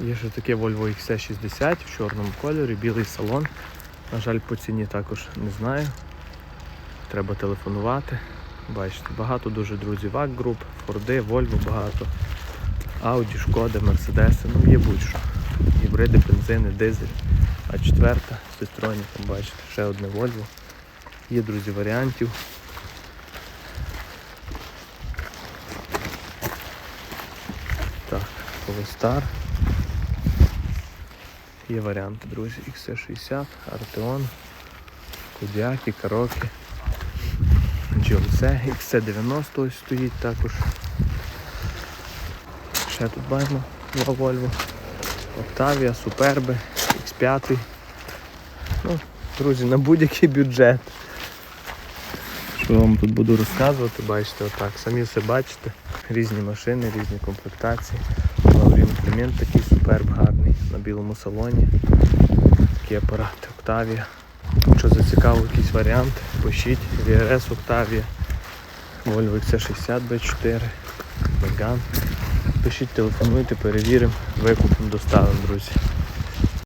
Є ще таке Volvo XC60 в чорному кольорі, білий салон. На жаль, по ціні також не знаю. Треба телефонувати. Бачите, багато дуже друзів ВАК груп, Форди, Volvo багато. Audi, Шкода, Мерседеси, ну є будь-що. Гібриди, бензини, дизель. А четверта з сестроніком, бачите, ще одне Volvo. Є, друзі, варіантів. Так, Polestar. Є варіанти, друзі. XC60, Arteon, Кодіаки, Карокі, GLC, XC90 ось стоїть також. Ще тут бачимо два Volvo. Octavia, Superbe, X5. Ну, друзі, на будь-який бюджет. Що вам тут буду розказувати, бачите, отак. Самі все бачите. Різні машини, різні комплектації. Лаврін Клімент такий суперб гарний на білому салоні. Такі апарати Octavia. Якщо зацікавив якийсь варіант, пишіть VRS Octavia, Volvo XC60 B4, Megane. Пишіть, телефонуйте, перевіримо, викупимо, доставимо, друзі.